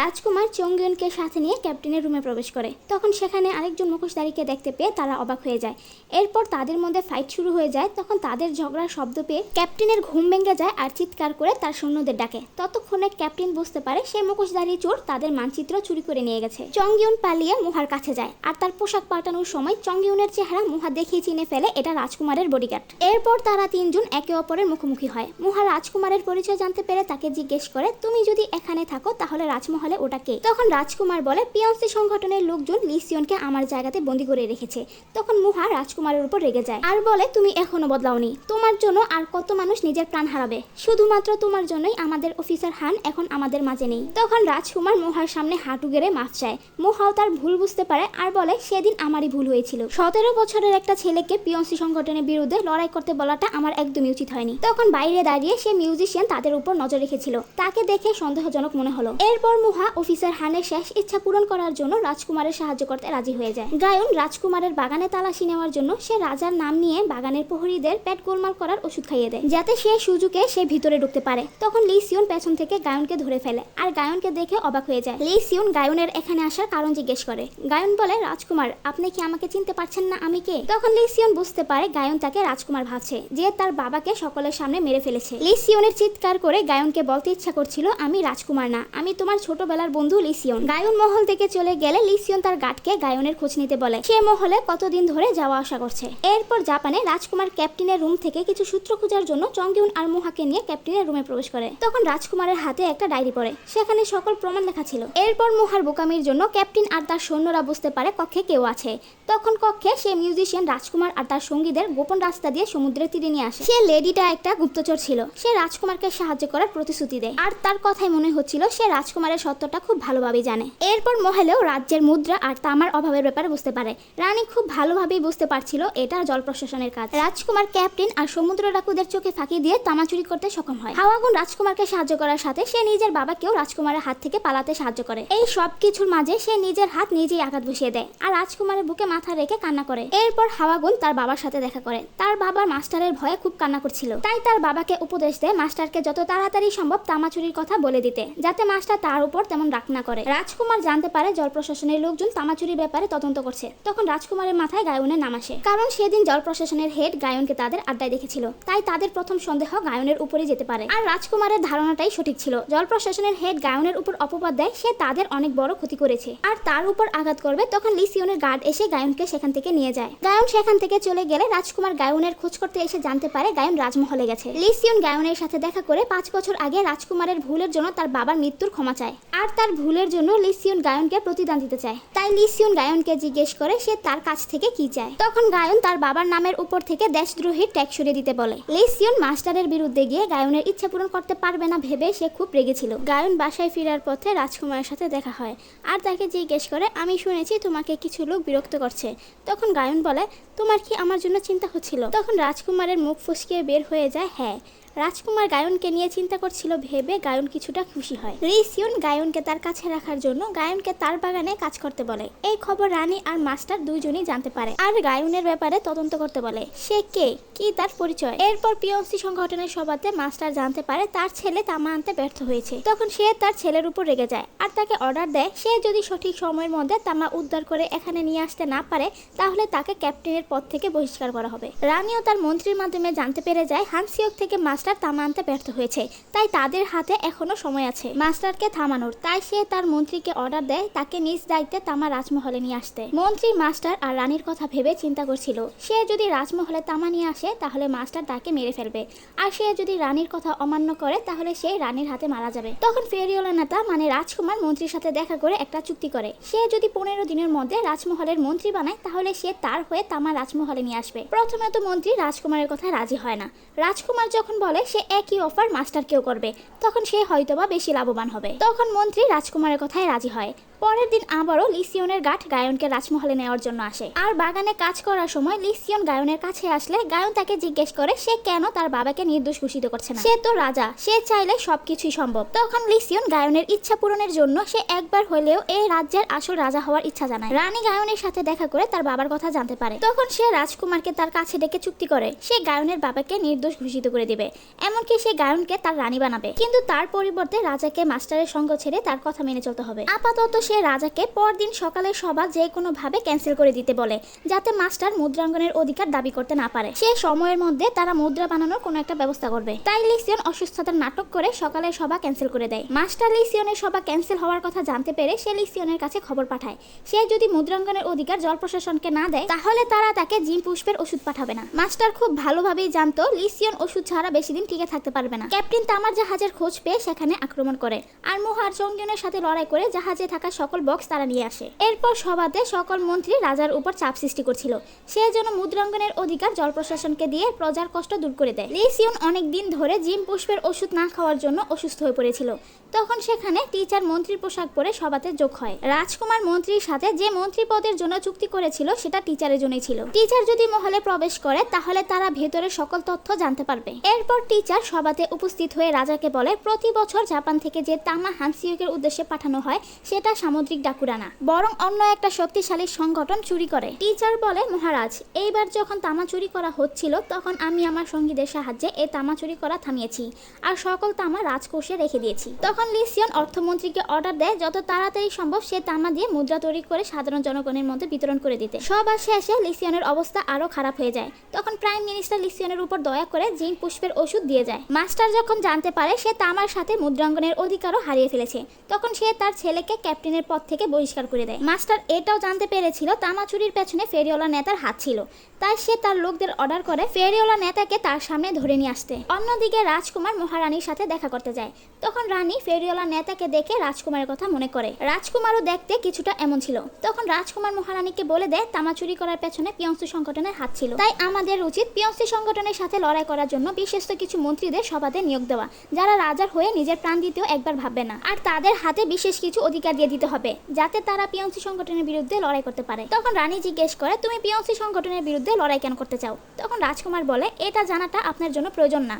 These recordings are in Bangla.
রাজকুমার চঙ্গিয়নকে সাথে নিয়ে ক্যাপ্টেনের রুমে প্রবেশ করে। তখন সেখানে আরেকজন মুখোশধারীকে দেখতে পেয়ে তারা অবাক হয়ে যায়। এরপর তাদের মধ্যে ফাইট শুরু হয়ে যায়, তখন তাদের ঝগড়ার শব্দ পেয়ে ক্যাপ্টেনের ঘুম ভেঙে যায় আর চিৎকার করে তার সৈন্যদের ডাকে। ততক্ষণে ক্যাপ্টেন বুঝতে পারে সে মুখোশধারী চোর তাদের মানচিত্র চুরি করে নিয়ে গেছে। চঙ্গিয়ন পালিয়ে মুহার কাছে যায় আর তার পোশাক পাল্টানোর সময় চঙ্গিয়নের চেহারা মুহা দেখিয়ে চিনে ফেলে এটা রাজকুমারের বডিগার্ড এরপর তারা তিনজন একে অপরের মুখোমুখি হয়। মুহা রাজকুমারের পরিচয় জানতে পেরে তাকে জিজ্ঞেস করে, তুমি যদি এখানে থাকো তাহলে রাজমহলে ওটা কে তখন রাজকুমার বলে, পিয়ন্সি সংগঠনের লোকজন লিসিয়নকে আমার জায়গাতে বন্দি করে রেখেছে। তখন মুহা রাজকুমারের উপর রেগে যায়। আর বলে, তুমি এখনও বদলাওনি। তোমার জন্য আর কত মানুষ নিজের প্রাণ হারাবে? শুধুমাত্র তোমার জন্যই আমাদের অফিসার হান এখন আমাদের মাঝে নেই। তখন রাজকুমার মুহার সামনে হাঁটু গেড়ে মাফ চায়। মুহাও তার ভুল বুঝতে পারে আর বলে, সেদিন আমারই ভুল হয়েছিল। সতেরো বছরের একটা ছেলেকে পিয়ন্সি সংগঠনের বিরুদ্ধে লড়াই করতে বলাটা আমার একদমই উচিত হয়নি। তখন বাইরে দাঁড়িয়ে সে মিউজিশিয়ান তাদের উপর নজর রেখেছিল। তাকে দেখে সন্দেহজনক মনে হলো। এরপর মুহা অফিসার হানের শেষ ইচ্ছা পূরণ করার জন্য রাজকুমারের সাহায্য করতে রাজি হয়ে যায়। গায়ন রাজকুমারের বাগানে তালাশি নেওয়ার জন্য সে রাজার নাম নিয়ে বাগানের প্রহরীদের পেট গোলমাল করার ওষুধ খাইয়ে দেয়। যাতে সে সুযোগে সে ভিতরে ঢুকতে পারে। তখন লি সিউন পেছন থেকে গায়নকে ধরে ফেলে আর গায়নকে দেখে অবাক হয়ে যায়। লি সিউন গায়নের এখানে আসার কারণ জিজ্ঞেস করে, গায়ন বলে, রাজকুমার, আপনি কি আমাকে চিনতে পারছেন না আমি কে? তখন লি সিউন বুঝতে পারে গায়ন তাকে রাজকুমার ভাবছে, যে তার বাবাকে সকলের সামনে মেরে ফেলেছে। লি সিউনের চিৎকার করে গায়নকে বলতে ইচ্ছা করছিল, আমি রাজকুমার না, আমি তোমার ছোটবেলার বন্ধু লিসিয়ন। গায়ন মহল থেকে চলে গেলে লিসিয়ন তার গাটকে গায়নের খোঁজ নিতে বলে। সে মহলে কতদিন ধরে যাওয়া আসা করছে। এরপর জাপানে রাজকুমার ক্যাপ্টেনের রুম থেকে কিছু সূত্র খোঁজার জন্য চঙ্গিউন আর মুহাকে নিয়ে ক্যাপ্টেনের রুমে প্রবেশ করে। তখন রাজকুমারের হাতে একটা ডায়েরি পড়ে। সেখানে সকল প্রমাণ লেখা ছিল। এরপর মুহার বোকামির জন্য ক্যাপ্টেন আর তার সৈন্যরা বুঝতে পারে কক্ষে কেউ আছে। তখন কক্ষে সে মিউজিশিয়ান রাজকুমার আর তার সঙ্গীদের গোপন রাস্তা দিয়ে সমুদ্রের তীরে নিয়ে আসে। সে লেডিটা একটা গুপ্তচর ছিল। সে রাজকুমারকে সাহায্য করার প্রতিশ্রুতি দেয়। আর তার কথাই মনে হচ্ছিল সে রাজকুমারের সত্যটা খুব ভালোভাবে জানে। এরপর মহেলেও রাজ্যের মুদ্রা আর তামার অভাবের ব্যাপারে বুঝতে পারে। রানী খুব ভালোভাবেই বুঝতে পারছিল এটা জল প্রশাসনের কাজ। রাজকুমার ক্যাপ্টেন আর সমুদ্র ডাকুদের চোখে ফাঁকি দিয়ে তামা চুরি করতে সক্ষম হয়। হাওয়াগুন রাজকুমারকে সাহায্য করার সাথে সে নিজের বাবাকেও রাজকুমারের হাত থেকে পালাতে সাহায্য করে। এই সব কিছুর মাঝে সে নিজের হাত নিজেই আঘাত বসিয়ে দেয় আর রাজকুমারের বুকে মাথা রেখে কান্না করে। এরপর হাওয়াগুন তার বাবার সাথে দেখা করে। তার বাবার মাস্টারের ভয়ে খুব কান্না করছিল। তাই তার বাবাকে উপদেশ দেয় মাস্টারকে যত তাড়াতাড়ি সম্ভব তামা চুরির কথা বলে দিতে, যাতে মাস্টার তার উপর তেমন রাগ না করে। রাজকুমার জানতে পারে জল প্রশাসনের লোকজন তামা চুরির ব্যাপারে তদন্ত করছে। তখন রাজকুমারের মাথায় গায়নের নাম আসে। কারণ সেদিন জল প্রশাসনের হেড গায়নকে তাদের আড্ডায় দেখেছিল। তাই তাদের প্রথম সন্দেহ গায়নের উপরে যেতে পারে। আর রাজকুমারের ধারণাটাই সঠিক ছিল। জল প্রশাসনের হেড গায়নের উপর অপবাদ দেয়, সে তাদের অনেক বড় ক্ষতি করেছে। আর তার উপর আঘাত করবে তখন লিসিয়নের গার্ড এসে গায়নকে সেখান থেকে নিয়ে যায়। গায়ন সেখান থেকে চলে গেলে রাজকুমার গায়নের খোঁজ করতে এসে জানতে পারে গায়ন রাজমহলে গেছে। লিসিয়ন গায়নের সাথে দেখা করে পাঁচ বছর আগে রাজকুমারের ভুলের জন্য তার বাবার মৃত্যুর ক্ষমা চায়। আর তার ভুলের জন্য লিসিয়ন গায়নকে প্রতিদান দিতে চায়। তাই লিসিয়ন গায়নকে জিজ্ঞেস করে সে তার কাছ থেকে কি চায়। তখন গায়ন তার বাবার নামের উপর থেকে দেশদ্রোহীর ট্যাক্স সরিয়ে দিতে বলে। লিসিয়ন মাস্টারের বিরুদ্ধে গিয়ে গায়নের ইচ্ছা পূরণ করতে পারবে না ভেবে সে খুব রেগেছিল গায়ন বাসায় ফেরার পথে রাজকুমারের সাথে দেখা হয় আর তাকে জিজ্ঞেস করে, আমি শুনেছি তোমাকে কিছু লোক বিরক্ত করছে। তখন গায়ন বলে, তোমার কি আমার জন্য চিন্তা হচ্ছিল? তখন রাজকুমারের মুখ ফুসকিয়ে বের হয়ে যায় হ্যাঁ। রাজকুমার গায়নকে নিয়ে চিন্তা করছিল, ভেবে গায়ন কিছুটা খুশি হয়। রিসিউন গায়নকে তার কাছে রাখার জন্য গায়নকে তার বাগানে কাজ করতে বলে। এই খবর রানী আর মাস্টার দুইজনই জানতে পারে। আর গায়নের ব্যাপারে তদন্ত করতে বলে। সে কে? কি তার পরিচয়? এরপর পিওসি সংগঠনের সভাতে মাস্টার জানতে পারে, তার ছেলে তামা আনতে ব্যর্থ হয়েছে। তখন সে তার ছেলের উপর রেগে যায়। আর তাকে অর্ডার দেয়, সে যদি সঠিক সময়ের মধ্যে তামা উদ্ধার করে এখানে নিয়ে আসতে না পারে, তাহলে তাকে ক্যাপ্টেনের পদ থেকে বহিষ্কার করা হবে। রানীও তার মন্ত্রীর মাধ্যমে জানতে পেরে যায় হানসিওক থেকে মাস্টার তামা আনতে ব্যর্থ হয়েছে, তাই তাদের হাতে এখনও সময় আছে। মাস্টারকে থামানোর, তাই সে তার মন্ত্রীকে অর্ডার দেয়, তাকে নিজ দায়িত্বে তামা রাজমহলে নিয়ে আসতে। মন্ত্রী, মাস্টার আর রানীর কথা ভেবে চিন্তা করছিল, সে যদি রাজমহলে তামা নিয়ে আসে, তাহলে মাস্টার তাকে মেরে ফেলবে। আর সে যদি রানীর কথা অমান্য করে, তাহলে সে রানীর হাতে মারা যাবে। তখন ফেরিওলা নেতা মানে রাজকুমার, মন্ত্রীর সাথে দেখা করে একটা চুক্তি করে। সে যদি পনেরো দিনের মধ্যে রাজমহলের মন্ত্রী বানায়, তাহলে সে তার হয়ে তামা রাজমহলে নিয়ে আসবে। প্রথমে তো মন্ত্রী রাজকুমারের কথা রাজি হয় না। রাজকুমার যখন বলে সে একই অফার মাস্টারকেও করবে। তখন সে হয়তোবা বেশি লাভবান হবে। তখন মন্ত্রী রাজকুমারের কথায় রাজি হয়। পরের দিন আবারও লিসিয়নের গাঠ গায়নকে রাজমহলে নেওয়ার জন্য আসে। আর বাগানে কাজ করার সময় লিসিয়ন গায়নের কাছে আসলে গায়ন তাকে জিজ্ঞেস করে সে কেন তার বাবাকে নির্দোষ ঘোষিত করছে না। সে তো রাজা, সে চাইলে সবকিছুই সম্ভব। তখন লিসিয়ন গায়নের ইচ্ছা পূরণের জন্য সে একবার হলেও এই রাজ্যের আসল রাজা হওয়ার ইচ্ছা জানায়। রানী গায়নের সাথে দেখা করে তার বাবার কথা জানতে পারে। তখন সে রাজকুমারকে তার কাছে ডেকে চুক্তি করে। সে গায়নের বাবাকে নির্দোষ ঘোষিত করে দিবে। এমনকি সে গায়নকে তার রানী বানাবে। কিন্তু তার পরিবর্তে রাজাকে মাস্টারের সঙ্গ ছেড়ে তার কথা মেনে চলতে হবে। আপাতত সে রাজাকে পরদিন সকালে সভা যে কোনো ভাবে ক্যান্সেল করে দিতে বলে, যাতে মাস্টার মুদ্রাঙ্গনের অধিকার দাবি করতে না পারে। সে সময়ের মধ্যে তারা মুদ্রা বানানোর কোনো একটা ব্যবস্থা করবে। তাই লিসিয়ন অসুস্থতার নাটক করে সকালে সভা ক্যান্সেল করে দেয়। মাস্টার লিসিয়নের সভা ক্যান্সেল হওয়ার কথা জানতে পেরে সে লিসিয়নের কাছে খবর পাঠায়। সে যদি মুদ্রাঙ্গনের অধিকার জল প্রশাসনকে না দেয়, তাহলে তারা তাকে জিম পুষ্পের ওষুধ পাঠাবে না। মাস্টার খুব ভালোভাবেই জানতো লিসিয়ন ওষুধ ছাড়া বেশি দিন টিকে থাকতে পারবে না। ক্যাপ্টেন তামার জাহাজের খোঁজ পেয়ে সেখানে আক্রমণ করে আর মোহার চঙ্গনের সাথে লড়াই করে জাহাজে থাকা সকল বক্স তারা নিয়ে আসে। এরপর সভাতে সকল মন্ত্রী রাজার উপর চাপ সৃষ্টি করছিল। সে যেন মুদ্রাঙ্গনের অধিকার জল প্রশাসনকে দিয়ে প্রজার কষ্ট দূর করে দেয়। লিসিয়ন অনেক দিন ধরে জিম পুষ্পের ওষুধ না খাওয়ার জন্য অসুস্থ হয়ে পড়েছিল। তখন সেখানে টিচার মন্ত্রীর পোশাক পরে সভাতে যোগ হয়। রাজকুমার মন্ত্রীর সাথে যে মন্ত্রী পদের জন্য চুক্তি করেছিল সেটা টিচারের জন্যই ছিল। টিচার যদি মহলে প্রবেশ করে তাহলে তারা ভেতরের সকল তথ্য জানতে পারবে। এরপর টিচার সভাতে উপস্থিত হয়ে রাজাকে বলে, প্রতি বছর জাপান থেকে যে তামা হানসিউকের উদ্দেশ্যে পাঠানো হয়, সেটা সামুদ্রিক ডাকুরা না বরং অন্য একটা শক্তিশালী সংগঠন চুরি করে। টিচার বলে, মহারাজ, এইবার যখন তামা চুরি করা হচ্ছিল, তখন আমি আমার সঙ্গীদের সাহায্যে এই তামা চুরি করা থামিয়েছি আর সকল তামা রাজকোষে রেখে দিয়েছি। তখন লিসিয়ন অর্থমন্ত্রীকে অর্ডার দেয়, যত তাড়াতাড়ি সম্ভব সে তামা দিয়ে মুদ্রা তৈরি করে সাধারণ জনগণের মধ্যে বিতরণ করে দিতে। সবার শেষে লিসিয়নের অবস্থা আরও খারাপ হয়ে যায়। তখন প্রাইম মিনিস্টার লিসিয়নের উপর দয়া করে জিন পুষ্পের ওষুধ দিয়ে যায়। মাস্টার যখন জানতে পারে, সে তামার সাথে মুদ্রাঙ্গনের অধিকারও হারিয়ে ফেলেছে। তখন সে তার ছেলেকে ক্যাপ্টেনের পদ থেকে বহিষ্কার করে দেয়। মাস্টার এটাও জানতে পেরেছিল, তামা চুরির পেছনে ফেরিওয়ালা নেতার হাত ছিল। তাই সে তার লোকদের অর্ডার করে ফেরিওয়ালা নেতাকে তার সামনে ধরে নিয়ে আসতে। অন্যদিকে রাজকুমার মহারানীর সাথে দেখা করতে যায়। তখন রানী ফেরিওয়ালা নেতাকে দেখে রাজকুমারের কথা মনে করে। রাজকুমারও দেখতে কিছুটা এমন ছিল। তখন রাজকুমার মহারানীকে বলে দেয়, তামা চুরি করার পেছনে পিয়ংসু সংগঠনের হাত ছিল। তাই আমাদের উচিত পিয়ংসি সংগঠনের সাথে লড়াই করার জন্য বিশেষত কিছু মন্ত্রীদের সভাতে নিয়োগ দেওয়া, যারা রাজার হয়ে নিজের প্রাণ দিতেও একবার ভাববে না। আর তাদের হাতে বিশেষ কিছু অধিকার দিয়ে দিতে হবে, যাতে তারা পিয়ংসি সংগঠনের বিরুদ্ধে লড়াই করতে পারে। তখন রানী জিজ্ঞেস করে, তুমি পিয়ংসি সংগঠনের বিরুদ্ধে লড়াই কেন করতে চাও? তখন রাজকুমার বলে, এটা জানাটা আপনার জন্য প্রয়োজন না।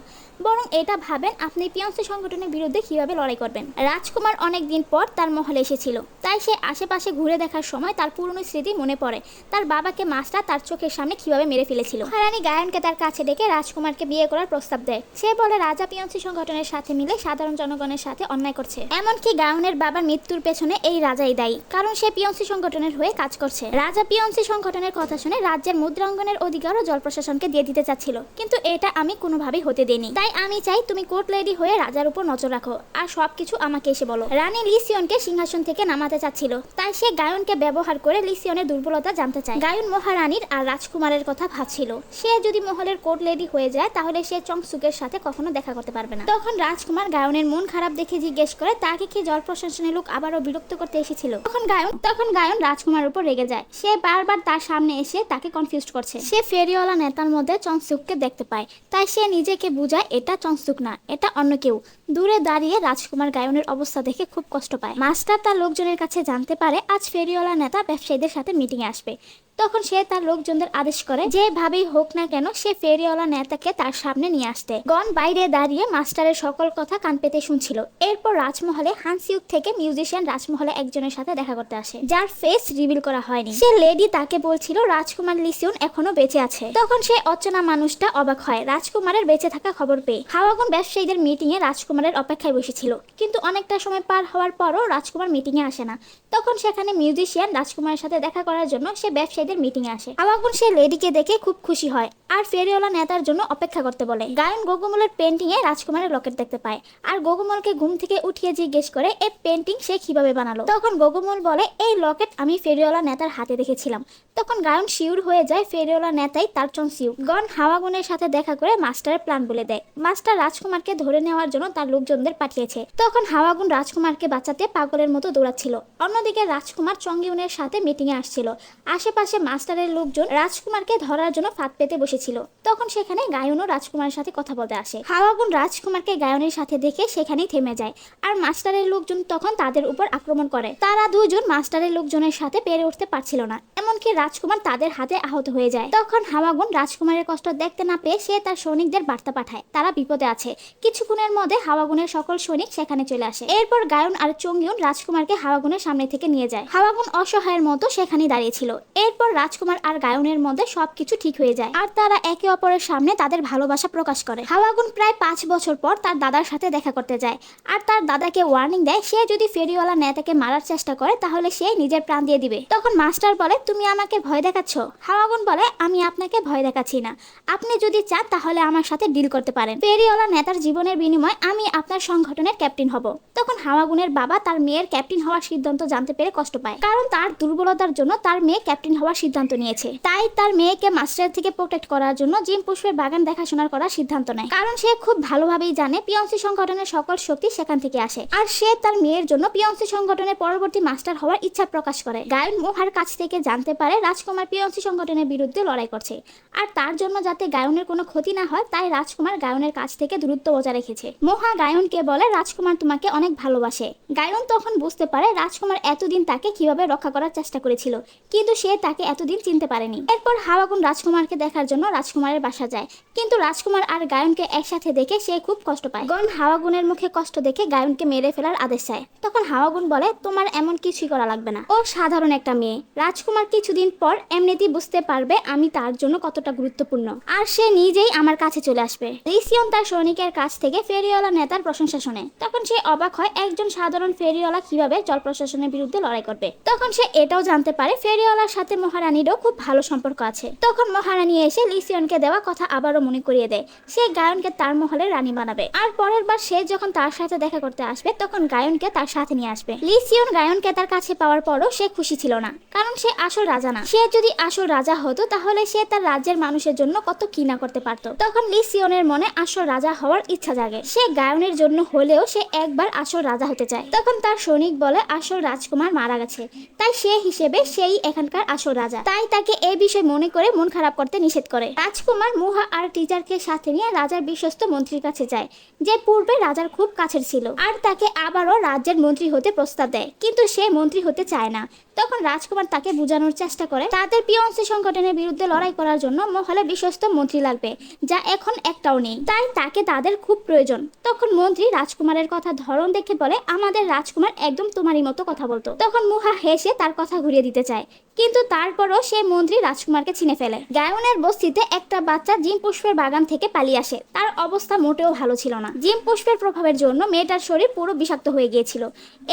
বরং এটা ভাবেন আপনি পিয়ংসি সংগঠনের বিরুদ্ধে কীভাবে লড়াই করবেন? রাজকুমার অনেক দিন পর তার মহলে এসেছিল। তাই সে আশেপাশে ঘুরে দেখার সময় তার পুরনো স্মৃতি মনে পড়ে। তার বাবাকে মাস্টার তার চোখের সামনে কীভাবে মেরে ফেলেছিল। মহারানী গায়নকে তার কাছে ডেকে রাজকুমারকে বিয়ে করার প্রস্তাব দেয়। সে বলে, রাজা পিয়ন্সি সংগঠনের সাথে মিলে সাধারণ জনগণের সাথে অন্যায় করছে। এমনকি গায়নের বাবার মৃত্যুর পেছনে এই রাজাই দায়ী, কারণ সে পিয়ন্সি সংগঠনের হয়ে কাজ করছে। রাজা পিয়ন্সি সংগঠনের কথা শুনে রাজ্যের মুদ্রাঙ্গনের অধিকারও জল প্রশাসনকে দিয়ে দিতে চাচ্ছিল, কিন্তু এটা আমি কোনোভাবেই হতে দেইনি। তাই আমি চাই তুমি কোর্ট লেডি হয়ে রাজার উপর নজর রাখো, আর সবকিছু আমাকে এসে বলো। রানী লিসিয়নকে সিংহাসন থেকে নামাতে চাচ্ছিল, তাই সে গায়নকে ব্যবহার করে লিসিয়নের দুর্বলতা জানতে চায়। গায়ন মহারানীর আর রাজকুমারের কথা ভাবছিল। সে যদি মহলের কোর্ট লেডি হয়ে যায়, তাহলে সে চংসুকের সাথে কখনো দেখা করতে পারবে না। তখন রাজকুমার গায়নের মন খারাপ দেখে জিজ্ঞেস করে তাকে কি জল প্রশাসনের লোক আবারও বিরক্ত করতে এসেছিল? তখন গায়ন তখন গায়ন রাজকুমার উপর রেগে যায়। সে বারবার তার সামনে এসে তাকে কনফিউজ করছে। সে ফেরিওয়ালা নেতার মধ্যে চংসুককে দেখতে পায়। তাই সে নিজেকে বুঝায়, এটা চংসুক না, এটা অন্য কেউ। দূরে দাঁড়িয়ে রাজকুমার গায়নের অবস্থা দেখে খুব কষ্ট পায়। মাস্টার তার লোকজনের কাছে জানতে পারে, আজ ফেরিওয়ালা নেতা ব্যবসায়ীদের সাথে মিটিংয়ে আসবে। তখন সে তার লোকজনদের আদেশ করে, যেভাবেই হোক না কেন, সে ফেরিওয়ালা নেতাকে তার সামনে নিয়ে আসতে। গন বাইরে দাঁড়িয়ে মাস্টারের সকল কথা কান পেতে শুনছিল। এরপর রাজমহলে হানসিউক থেকে মিউজিশিয়ান রাজমহলে একজনের সাথে দেখা করতে আসে, যার ফেস রিভিল করা হয়নি। সে লেডি তাকে বলছিল, রাজকুমার লিসিউন এখনও বেঁচে আছে। তখন সে অচেনা মানুষটা অবাক হয়, রাজকুমারের বেঁচে থাকা খবর পেয়ে। হাওয়াগুন ব্যবসায়ীদের মিটিং এ রাজকুমারের অপেক্ষায় বসেছিল, কিন্তু অনেকটা সময় পার হওয়ার পরও রাজকুমার মিটিং এ আসে না। তখন সেখানে মিউজিশিয়ান রাজকুমারের সাথে দেখা করার জন্য সে ব্যবসায়ীদের মিটিং এ আসে। আবাগুন সে লেডিকে দেখে খুব খুশি হয় আর ফেরিওয়ালা নেতার জন্য অপেক্ষা করতে বলে। গায়ন গোগুমলের পেন্টিং এ রাজকুমারের লকেট দেখতে পায় আর গোগুমলকে ঘুম থেকে উঠিয়ে জিজ্ঞেস করে এই পেন্টিং সে কীভাবে বানালো? তখন গোগুমল বলে, এই লকেট আমি ফেরিওয়ালা নেতার হাতে দেখেছিলাম। তখন গায়ন শিউর হয়ে যায় ফেরিওয়ালা নেতাই তার চন সিউ গন হাওয়াগুনের সাথে দেখা করে মাস্টারের প্ল্যান বলে দেয়। মাস্টার রাজকুমারকে ধরে নেওয়ার জন্য তার লোকজনদের পাঠিয়েছে। তখন হাওয়াগুন রাজকুমারকে বাঁচাতে পাগলের মতো দৌড়াচ্ছিল। অন্যদিকে রাজকুমার চঙ্গিউনের সাথে মিটিং এ আসছিল। আশেপাশে মাস্টারের লোকজন রাজকুমারকে ধরার জন্য ফাঁদ পেতে বসেছিল। তখন সেখানে গায়নও রাজকুমারের সাথে কথা বলতে আসে। হাওয়াগুন রাজকুমারকে গায়নের সাথে দেখে সেখানেই থেমে যায়। আর মাস্টারের লোকজন তখন তাদের উপর আক্রমণ করে। তারা দুজন মাস্টারের লোকজনের সাথে পেরে উঠতে পারছিল না। এমনকি রাজকুমার তাদের হাতে আহত হয়ে যায়। তখন হাওয়াগুন রাজকুমারের কষ্ট দেখতে না পেয়ে সে তার সৈনিকদের বার্তা পাঠায়। তারা বিপদে আছে। কিছুক্ষণের মধ্যে হাওয়াগুনের সকল সৈনিক সেখানে চলে আসে। এরপর গায়ন আর চঙ্গিউন রাজকুমারকে হাওয়াগুনের সামনে থেকে নিয়ে যায়। হাওয়াগুন অসহায়ের মতো সেখানে দাঁড়িয়েছিল এরপর রাজকুমার আর গায়নের মধ্যে সবকিছু ঠিক হয়ে যায়। আর তারা একে অপরের সামনে তাদের ভালোবাসা প্রকাশ করে। হাওয়াগুন প্রায় পাঁচ বছর পর তার দাদার সাথে দেখা করতে যায়। আর তার দাদাকে ওয়ার্নিং দেয়, সে যদি ফেরিওয়ালা নেতাকে মারার চেষ্টা করে, তাহলে সে নিজের প্রাণ দিয়ে দিবে। তখন মাস্টার বলে, তুমি আমাকে ভয় দেখাচ্ছ? হাওয়াগুন বলে, আমি আপনাকে ভয় দেখাচ্ছি না। আপনি যদি চান, তাহলে আমার সাথে ডিল করতে পারেন। ফেরিওয়ালা নেতার জীবনের বিনিময়ে আমি আপনার সংগঠনের ক্যাপ্টেন হব। তখন হাওয়াগুনের বাবা তার মেয়ের ক্যাপ্টেন হওয়ার সিদ্ধান্ত জানতে পেরে কষ্ট পায়। কারণ তার দুর্বলতার জন্য তার মেয়ে ক্যাপ্টেন হওয়ার সিদ্ধান্ত নিয়েছে। তাই তার মেয়েকে মাস্টার থেকে প্রোটেক্ট করার জন্য জিম পুষ্পের বাগান দেখাশোনার করার সিদ্ধান্ত নেয়। কারণ সে খুব ভালোভাবেই জানে পিয়ন্সি সংগঠনের সকল শক্তি সেখান থেকে আসে। আর সে তার মেয়ের জন্য পিয়ন্সি সংগঠনের পরবর্তী মাস্টার হওয়ার ইচ্ছা প্রকাশ করে। গায়ন মোহার কাছ থেকে জানতে পারে রাজকুমার পিয়ন্সি সংগঠনের বিরুদ্ধে লড়াই করছে। আর তার জন্য যাতে গায়নের কোনো ক্ষতি না হয়, তাই রাজকুমার গায়নের কাছ থেকে দূরত্ব বজায় রেখেছে। মোহা গায়নকে বলে, রাজকুমার তোমাকে অনেক ভালোবাসে। গায়ন তখন বুঝতে পারে, রাজকুমার এতদিন তাকে কীভাবে রক্ষা করার চেষ্টা করেছিল, কিন্তু সে তাকে এতদিন চিনতে পারেনি। এরপর হাওয়াগুন রাজকুমারকে দেখার জন্য রাজকুমারের বাসা যায়। কিন্তু রাজকুমার আর গায়নকে একসাথে দেখে সে খুব কষ্ট পায়। গন হাওয়াগুনের মুখে কষ্ট দেখে গায়নকে মেরে ফেলার আদেশ চায়। তখন হাওয়াগুন বলে, তোমার এমন কিছুই করা লাগবে না। ও সাধারণ একটা মেয়ে। রাজকুমার কিছুদিন পর এমনিতেই বুঝতে পারবে আমি তার জন্য কতটা গুরুত্বপূর্ণ। আর সে নিজেই আমার কাছে চলে আসবে। লিসিয়ন তার সৈনিকের কাছ থেকে ফেরিওয়ালা নেতার প্রশংসা শোনে। তখন সে অবাক হয় একজন সাধারণ ফেরিওয়ালা কীভাবে জল প্রশাসনের বিরুদ্ধে লড়াই করবে। তখন সে এটাও জানতে পারে ফেরিওয়ালার সাথে মহারানীরও খুব ভালো সম্পর্ক আছে। তখন মহারানী এসে লিসিয়নকে দেওয়া কথা আবারও মনে করিয়ে দেয়। সে গায়নকে তার মহলের রানী বানাবে। আর পরের বার সে যখন তার সাথে দেখা করতে আসবে, তখন গায়নকে তার সাথে নিয়ে আসবে। লিসিয়ন গায়নকে তার কাছে পাওয়ার পরও সে খুশি ছিল না, কারণ সে আসল রাজা না। সে যদি আসল রাজা হতো, তাহলে সে তার রাজ্যের মানুষের জন্য কত কি না করতে পারতো। তখন লিসিয়নের মনে আসল রাজা হওয়ার ইচ্ছা জাগে। সে গায়নের জন্য হলেও সে একবার আসল রাজা হতে চায়। তখন তার সৈনিক বলে, আসল রাজকুমার মারা গেছে। তাই সে হিসেবে সেই এখানকার আসল রাজা। তাই তাকে এই বিষয় মনে করে মন খারাপ করতে নিষেধ করে। রাজকুমার মুহা আর টিচারকে সাথে নিয়ে রাজার বিশ্বস্ত মন্ত্রীর কাছে যায়, যে পূর্বে রাজার খুব কাছের ছিল। আর তাকে আবারও রাজ্যের মন্ত্রী হতে প্রস্তাব দেয়। কিন্তু সে মন্ত্রী হতে চায় না। তখন রাজকুমার তাকে বোঝানোর চেষ্টা করে তাদের পিয়ন্সি সংগঠনের বিরুদ্ধে লড়াই করার জন্য মহলে বিশ্বস্ত মন্ত্রী লাগবে, যা এখন একটাও নেই। তাই তাকে তাদের খুব প্রয়োজন। তখন মন্ত্রী রাজকুমারের কথা ধরন দেখে বলে, আমাদের রাজকুমার একদম তোমারই মতো কথা বলতো। তখন মুহা হেসে তার কথা ঘুরিয়ে দিতে চায়। কিন্তু তারপরও সে মন্ত্রী রাজকুমারকে চিনে ফেলে। গায়নের বস্তিতে একটা বাচ্চা জিম পুষ্পের বাগান থেকে পালিয়ে আসে। তার অবস্থা মোটেও ভালো ছিল না। জিম পুষ্পের প্রভাবের জন্য মেয়েটার শরীর পুরো বিষাক্ত হয়ে গিয়েছিল।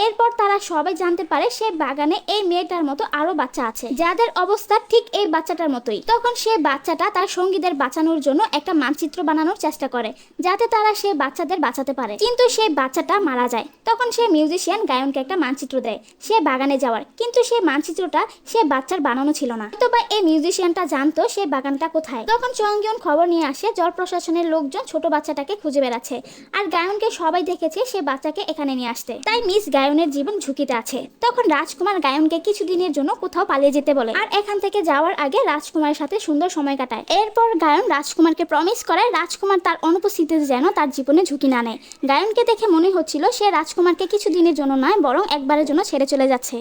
এরপর তারা সবাই জানতে পারে সে বাগানে এই মেয়েটার মতো আরও বাচ্চা আছে, যাদের অবস্থা ঠিক এই বাচ্চাটার মতোই। তখন সে বাচ্চাটা তার সঙ্গীদের বাঁচানোর জন্য একটা মানচিত্র বানানোর চেষ্টা করে, যাতে তারা সে বাচ্চাদের বাঁচাতে পারে। কিন্তু সে বাচ্চাটা মারা যায়। তখন সে মিউজিশিয়ান গায়নকে একটা মানচিত্র দেয়। সে বাগানে যাওয়ার। কিন্তু সে মানচিত্রটা সে বাচ্চার বানানো ছিল না। তো বা এই মিউজিশিয়ানটা জানতো সে বাগানটা কোথায়। তখন চঙ্গিয়ন খবর নিয়ে আসে, জল প্রশাসনের লোকজন ছোট বাচ্চাটাকে খুঁজে বেড়াচ্ছে। আর গায়নকে সবাই দেখেছে সে বাচ্চাকে এখানে নিয়ে আসতে। তাই মিস গায়নের জীবন ঝুঁকিতে আছে। তখন রাজকুমার গায়নকে কিছুদিনের জন্য কোথাও পালিয়ে যেতে বলে। আর এখান থেকে যাওয়ার আগে রাজকুমারের সাথে সুন্দর সময় কাটায়। এরপর গায়ন রাজকুমারকে প্রমিস করায় রাজকুমার তার অনুপস্থিতিতে যেন তার জীবনে ঝুঁকি না নেয়। গায়নকে দেখে মনে হচ্ছিল, সে রাজকুমারকে কিছু দিনের জন্য নয়, বরং একবারের জন্য ছেড়ে চলে যাচ্ছে।